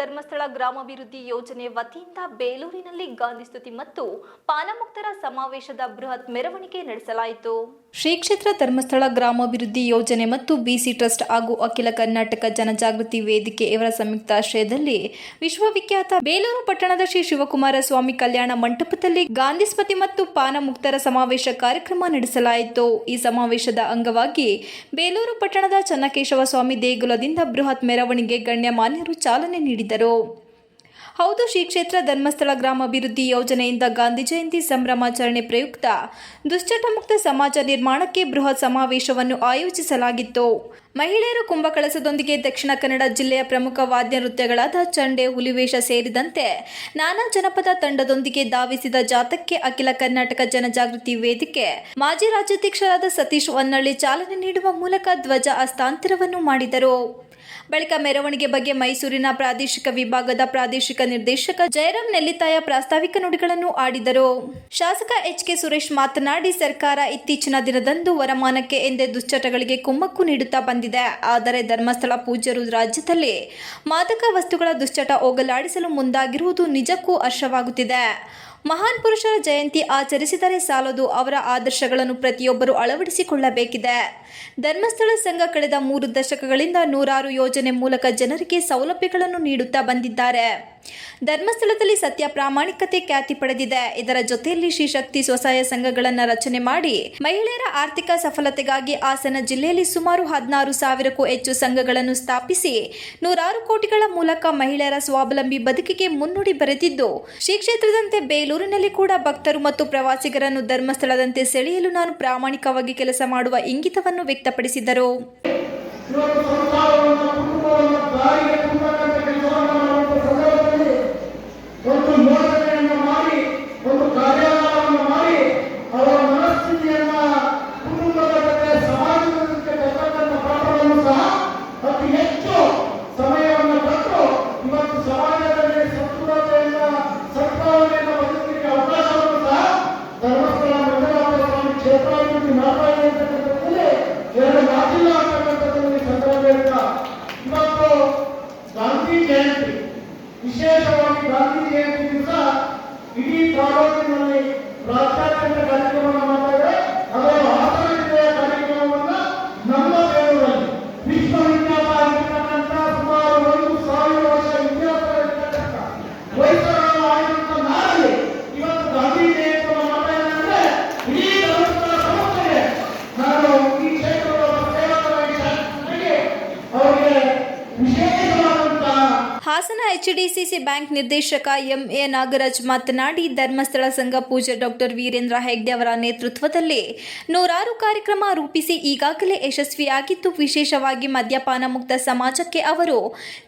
ಧರ್ಮಸ್ಥಳ ಗ್ರಾಮಾಭಿವೃದ್ಧಿ ಯೋಜನೆ ವತಿಯಿಂದ ಬೇಲೂರಿನಲ್ಲಿ ಗಾಂಧಿ ಸ್ತುತಿ ಮತ್ತು ಪಾನಮುಕ್ತರ ಸಮಾವೇಶದ ಬೃಹತ್ ಮೆರವಣಿಗೆ ನಡೆಸಲಾಯಿತು. ಶ್ರೀ ಕ್ಷೇತ್ರ ಧರ್ಮಸ್ಥಳ ಗ್ರಾಮಾಭಿವೃದ್ಧಿ ಯೋಜನೆ ಮತ್ತು ಬಿಸಿ ಟ್ರಸ್ಟ್ ಹಾಗೂ ಅಖಿಲ ಕರ್ನಾಟಕ ಜನಜಾಗೃತಿ ವೇದಿಕೆ ಇವರ ಸಂಯುಕ್ತ ಆಶ್ರಯದಲ್ಲಿ ವಿಶ್ವವಿಖ್ಯಾತ ಬೇಲೂರು ಪಟ್ಟಣದ ಶ್ರೀ ಶಿವಕುಮಾರ ಸ್ವಾಮಿ ಕಲ್ಯಾಣ ಮಂಟಪದಲ್ಲಿ ಗಾಂಧಿ ಸ್ಮತಿ ಮತ್ತು ಪಾನಮುಕ್ತರ ಸಮಾವೇಶ ಕಾರ್ಯಕ್ರಮ ನಡೆಸಲಾಯಿತು. ಈ ಸಮಾವೇಶದ ಅಂಗವಾಗಿ ಬೇಲೂರು ಪಟ್ಟಣದ ಚನ್ನಕೇಶವ ಸ್ವಾಮಿ ದೇಗುಲದಿಂದ ಬೃಹತ್ ಮೆರವಣಿಗೆ ಗಣ್ಯಮಾನ್ಯರು ಚಾಲನೆ ನೀಡಿದರು. ಹೌದು, ಶ್ರೀ ಕ್ಷೇತ್ರ ಧರ್ಮಸ್ಥಳ ಗ್ರಾಮಾಭಿವೃದ್ಧಿ ಯೋಜನೆಯಿಂದ ಗಾಂಧಿ ಜಯಂತಿ ಸಂಭ್ರಮಾಚರಣೆ ಪ್ರಯುಕ್ತ ದುಶ್ಚಟಮುಕ್ತ ಸಮಾಜ ನಿರ್ಮಾಣಕ್ಕೆ ಬೃಹತ್ ಸಮಾವೇಶವನ್ನು ಆಯೋಜಿಸಲಾಗಿತ್ತು. ಮಹಿಳೆಯರು ಕುಂಭಕಳಸದೊಂದಿಗೆ ದಕ್ಷಿಣ ಕನ್ನಡ ಜಿಲ್ಲೆಯ ಪ್ರಮುಖ ವಾದ್ಯ ನೃತ್ಯಗಳಾದ ಚಂಡೆ, ಹುಲಿವೇಷ ಸೇರಿದಂತೆ ನಾನಾ ಜನಪದ ತಂಡದೊಂದಿಗೆ ಧಾವಿಸಿದ ಜಾಥಕ್ಕೆ ಅಖಿಲ ಕರ್ನಾಟಕ ಜನಜಾಗೃತಿ ವೇದಿಕೆ, ಮಾಜಿ ರಾಜ್ಯಾಧ್ಯಕ್ಷರಾದ ಸತೀಶ್ ಹೊನ್ನಳ್ಳಿ ಚಾಲನೆ ನೀಡುವ ಮೂಲಕ ಧ್ವಜ ಹಸ್ತಾಂತರವನ್ನು ಮಾಡಿದರು. ಬಳಿಕ ಮೆರವಣಿಗೆ ಬಗ್ಗೆ ಮೈಸೂರಿನ ಪ್ರಾದೇಶಿಕ ವಿಭಾಗದ ಪ್ರಾದೇಶಿಕ ನಿರ್ದೇಶಕ ಜಯರಾಮ್ ನೆಲ್ಲಿತಾಯ ಪ್ರಾಸ್ತಾವಿಕ ನುಡಿಗಳನ್ನು ಆಡಿದರು. ಶಾಸಕ ಎಚ್ ಕೆ ಸುರೇಶ್ ಮಾತನಾಡಿ, ಸರ್ಕಾರ ಇತ್ತೀಚಿನ ದಿನದಂದು ವರಮಾನಕ್ಕೆ ಎಂದೇ ದುಶ್ಚಟಗಳಿಗೆ ಕುಮ್ಮಕ್ಕು ನೀಡುತ್ತಾ ಬಂದಿದೆ. ಆದರೆ ಧರ್ಮಸ್ಥಳ ಪೂಜ್ಯರು ರಾಜ್ಯದಲ್ಲಿ ಮಾದಕ ವಸ್ತುಗಳ ದುಶ್ಚಟ ಹೋಗಲಾಡಿಸಲು ಮುಂದಾಗಿರುವುದು ನಿಜಕ್ಕೂ ಹರ್ಷವಾಗುತ್ತಿದೆ. ಮಹಾನ್ ಪುರುಷರ ಜಯಂತಿ ಆಚರಿಸಿದರೆ ಸಾಲದು ಅವರ ಆದರ್ಶಗಳನ್ನು ಪ್ರತಿಯೊಬ್ಬರು ಅಳವಡಿಸಿಕೊಳ್ಳಬೇಕಿದೆ. ಧರ್ಮಸ್ಥಳ ಸಂಘ ಕಳೆದ ಮೂರು ದಶಕಗಳಿಂದ ನೂರಾರು ಯೋಜನೆ ಮೂಲಕ ಜನರಿಗೆ ಸೌಲಭ್ಯಗಳನ್ನು ನೀಡುತ್ತಾ ಬಂದಿದ್ದಾರೆ. ಧರ್ಮಸ್ಥಳದಲ್ಲಿ ಸತ್ಯ ಪ್ರಾಮಾಣಿಕತೆ ಖ್ಯಾತಿ ಪಡೆದಿದೆ. ಇದರ ಜೊತೆಯಲ್ಲಿ ಶ್ರೀ ಶಕ್ತಿ ಸ್ವಸಹಾಯ ಸಂಘಗಳನ್ನು ರಚನೆ ಮಾಡಿ ಮಹಿಳೆಯರ ಆರ್ಥಿಕ ಸಫಲತೆಗಾಗಿ ಹಾಸನ ಜಿಲ್ಲೆಯಲ್ಲಿ ಸುಮಾರು ಹದಿನಾರು ಸಾವಿರಕ್ಕೂ ಹೆಚ್ಚು ಸಂಘಗಳನ್ನು ಸ್ಥಾಪಿಸಿ ನೂರಾರು ಕೋಟಿಗಳ ಮೂಲಕ ಮಹಿಳೆಯರ ಸ್ವಾವಲಂಬಿ ಬದುಕಿಗೆ ಮುನ್ನುಡಿ ಬರೆದಿದ್ದು, ಶ್ರೀ ಕ್ಷೇತ್ರದಂತೆ ಬೇಲೂರಿನಲ್ಲಿ ಕೂಡ ಭಕ್ತರು ಮತ್ತು ಪ್ರವಾಸಿಗರನ್ನು ಧರ್ಮಸ್ಥಳದಂತೆ ಸೆಳೆಯಲು ನಾನು ಪ್ರಾಮಾಣಿಕವಾಗಿ ಕೆಲಸ ಮಾಡುವ ಇಂಗಿತವನ್ನು ವ್ಯಕ್ತಪಡಿಸಿದರು. ಜಯಂತಿ ವಿಶೇಷವಾಗಿ ಗಾಂಧಿ ಜಯಂತಿ ದಿವಸ ಇಡೀ ತಾಲೂಕಿನಲ್ಲಿ ರಾಜ್ಯಾದ್ಯಂತ ಕಾರ್ಯಕ್ರಮವನ್ನು ಹಾಸನ ಸಿ ಬ್ಯಾಂಕ್ ನಿರ್ದೇಶಕ ಎಂಎ ನಾಗರಾಜ್ ಮಾತನಾಡಿ, ಧರ್ಮಸ್ಥಳ ಸಂಘ ಪೂಜ್ಯ ಡಾಕ್ಟರ್ ವೀರೇಂದ್ರ ಹೆಗ್ಡೆ ಅವರ ನೇತೃತ್ವದಲ್ಲಿ ನೂರಾರು ಕಾರ್ಯಕ್ರಮ ರೂಪಿಸಿ ಈಗಾಗಲೇ ಯಶಸ್ವಿಯಾಗಿದ್ದು, ವಿಶೇಷವಾಗಿ ಮದ್ಯಪಾನ ಮುಕ್ತ ಸಮಾಜಕ್ಕೆ ಅವರು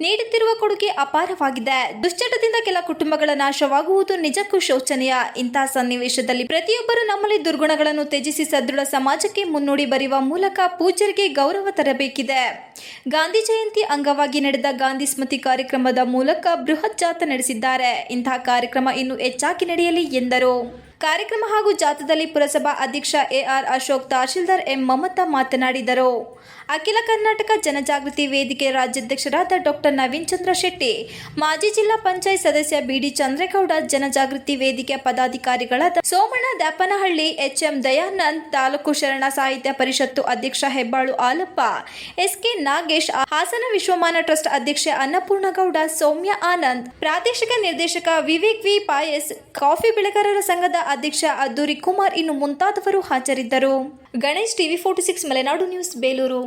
ನೀಡುತ್ತಿರುವ ಕೊಡುಗೆ ಅಪಾರವಾಗಿದೆ. ದುಶ್ಚಟದಿಂದ ಕೆಲ ಕುಟುಂಬಗಳ ನಾಶವಾಗುವುದು ನಿಜಕ್ಕೂ ಶೋಚನೀಯ. ಇಂತಹ ಸನ್ನಿವೇಶದಲ್ಲಿ ಪ್ರತಿಯೊಬ್ಬರು ನಮ್ಮಲ್ಲಿ ದುರ್ಗುಣಗಳನ್ನು ತ್ಯಜಿಸಿ ಸದೃಢ ಸಮಾಜಕ್ಕೆ ಮುನ್ನುಡಿ ಬರೆಯುವ ಮೂಲಕ ಪೂಜ್ಯರಿಗೆ ಗೌರವ ತರಬೇಕಿದೆ. ಗಾಂಧಿ ಜಯಂತಿ ಅಂಗವಾಗಿ ನಡೆದ ಗಾಂಧಿ ಸ್ಮೃತಿ ಕಾರ್ಯಕ್ರಮದ ಮೂಲಕ ಬೃಹತ್ ಜಾಥಾ ನಡೆಸಿದ್ದಾರೆ. ಇಂತಹ ಕಾರ್ಯಕ್ರಮ ಇನ್ನು ಹೆಚ್ಚಾಗಿ ನಡೆಯಲಿ ಎಂದರು. ಕಾರ್ಯಕ್ರಮ ಹಾಗೂ ಜಾಥಾದಲ್ಲಿ ಪುರಸಭಾ ಅಧ್ಯಕ್ಷ ಎಆರ್ ಅಶೋಕ್, ತಹಶೀಲ್ದಾರ್ ಎಂ ಮಮತಾ ಮಾತನಾಡಿದರು. ಅಖಿಲ ಕರ್ನಾಟಕ ಜನಜಾಗೃತಿ ವೇದಿಕೆ ರಾಜ್ಯಾಧ್ಯಕ್ಷರಾದ ಡಾಕ್ಟರ್ ನವೀನ್ ಚಂದ್ರ ಶೆಟ್ಟಿ, ಮಾಜಿ ಜಿಲ್ಲಾ ಪಂಚಾಯತ್ ಸದಸ್ಯ ಬಿಡಿ ಚಂದ್ರೇಗೌಡ, ಜನಜಾಗೃತಿ ವೇದಿಕೆ ಪದಾಧಿಕಾರಿಗಳಾದ ಸೋಮಣ್ಣ ದ್ಯಾಪನಹಳ್ಳಿ, ಎಚ್ಎಂ ದಯಾನಂದ್, ತಾಲೂಕು ಶರಣ ಸಾಹಿತ್ಯ ಪರಿಷತ್ತು ಅಧ್ಯಕ್ಷ Hebbalu Alappa, S K Nagesh, Hassan Vishwamana trust ಅಧ್ಯಕ್ಷೆ ಅನ್ನಪೂರ್ಣಗೌಡ, ಸೌಮ್ಯ ಆನಂದ್, ಪ್ರಾದೇಶಿಕ ನಿರ್ದೇಶಕ ವಿವೇಕ್ ವಿ ಪಾಯಸ್, ಕಾಫಿ ಬೆಳೆಗಾರರ ಸಂಘದ ಅಧ್ಯಕ್ಷ ಅದ್ದೂರಿ ಕುಮಾರ್ ಇನ್ನು ಮುಂತಾದವರು ಹಾಜರಿದ್ದರು. Ganesh TV forty six Malenadu news Belur.